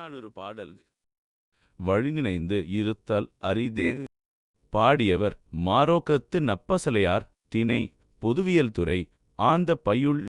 புறநானூறு பாடல். வழிநினைந்து இருத்தல் அரிதே. பாடியவர் மாரோக்கத்து நப்பசலையார் திணை பொதுவியல் துறை ஆந்த பையுள்.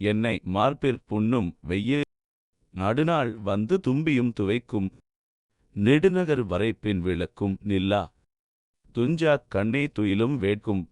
என்னை மார்பிற் புண்ணும் வெய்ய. நடுநாள் வந்து தும்பியும் துவைக்கும். நெடுநகர் வரை விளக்கும் நில்லா. துஞ்சாக் கண்ணே துயிலும் வேட்கும்.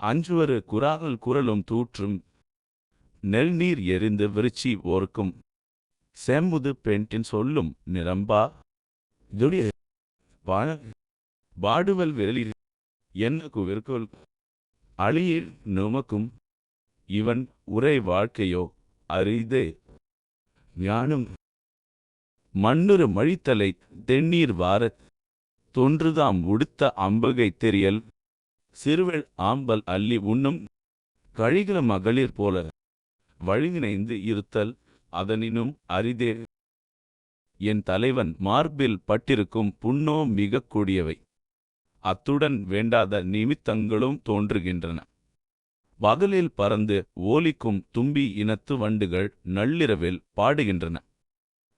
அஞ்சுவரு குராகல் குரலும் தூற்றும். நெல்நீர் எரிந்து விருச்சி ஓர்க்கும். செம்முது பெண்டின் சொல்லும் நிரம்பா. துடிய வாழ. வாடுவல் விரலி. என்ன குவிர்கொள் அழியில் நுமக்கும். இவன் உரை வாழ்க்கையோ அரிதே. ஞானம். மண்ணுறு மழித்தலை தென்னீர் வாரத். தொன்றுதாம் உடுத்த அம்பகை தெரியல். சிறுவள் ஆம்பல் அள்ளி உண்ணும். கழிகிற மகளிர் போல வழிநினைந்து இருத்தல். அதனினும் அரிதே. என் தலைவன் மார்பில் பட்டிருக்கும் புண்ணோ மிகக் கொடியவை. அத்துடன் வேண்டாத நிமித்தங்களும் தோன்றுகின்றன. பகலில் பறந்து ஓலிக்கும் தும்பி இனத்து வண்டுகள் நள்ளிரவில் பாடுகின்றன.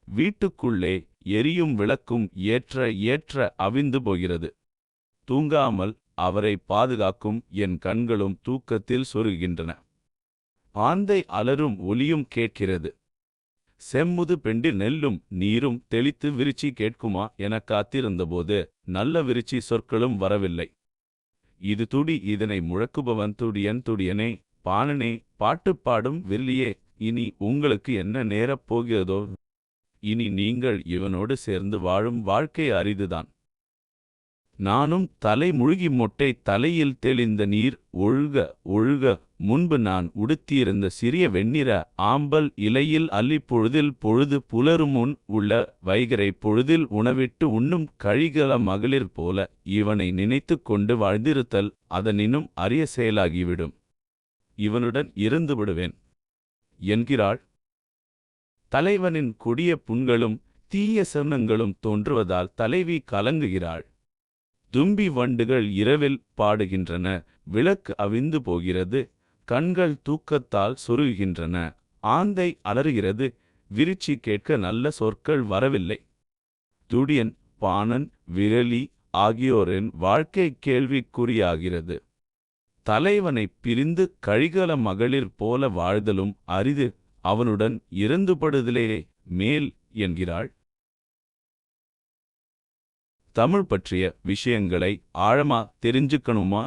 வீட்டுக்குள்ளே எரியும் விளக்கும் ஏற்ற ஏற்ற அவிந்து போகிறது. தூங்காமல் அவரை பாதுகாக்கும் என் கண்களும் தூக்கத்தில் சொருகின்றன ஆந்தை அலரும் ஒலியும் கேட்கிறது. செம்முது பெண்டி நெல்லும் நீரும் தெளித்து விரிச்சி கேட்குமா எனக் காத்திருந்தபோது நல்ல விரிச்சி சொற்களும் வரவில்லை. இது துடி இதனை முழக்குபவன் துடியன் துடியனே பாணனே பாட்டுப் பாடும் வில்லியே இனி உங்களுக்கு என்ன நேரப் போகிறதோ? இனி நீங்கள் இவனோடு சேர்ந்து வாழும் வாழ்க்கை அரிதுதான். நானும் தலை முழுகி மொட்டை தலையில் தெளிந்த நீர் ஒழுக ஒழுக முன்பு நான் உடுத்தியிருந்த சிறிய வெண்ணிற ஆம்பல் இலையில் அள்ளி பொழுதில் பொழுது புலருமுன் உள்ள வைகரை பொழுதில் உணவிட்டு உண்ணும் கழிகல மகளிர் போல இவனை நினைத்து கொண்டு வாழ்ந்திருத்தல் அதனினும் அரிய செயலாகிவிடும். இவனுடன் இருந்து விடுவேன். என்கிறாள். தலைவனின் கொடிய புண்களும் தீய சர்ணங்களும் தோன்றுவதால் தலைவி கலங்குகிறாள். தும்பி வண்டுகள் இரவில் பாடுகின்றன. விளக்கு அவிந்து போகிறது. கண்கள் தூக்கத்தால் சொருகின்றன ஆந்தை அலறுகிறது. விரிச்சி கேட்க நல்ல சொற்கள் வரவில்லை. துடியன் பாணன் விரலி ஆகியோரின் வாழ்க்கை கேள்விக்குறியாகிறது. தலைவனைப் பிரிந்து கழிகல மகளிர் போல வாழ்தலும் அரிது. அவனுடன் இறந்துபடுதலே மேல் என்கிறாள். தமிழ் பற்றிய விஷயங்களை ஆழமா தெரிஞ்சுக்கணுமா?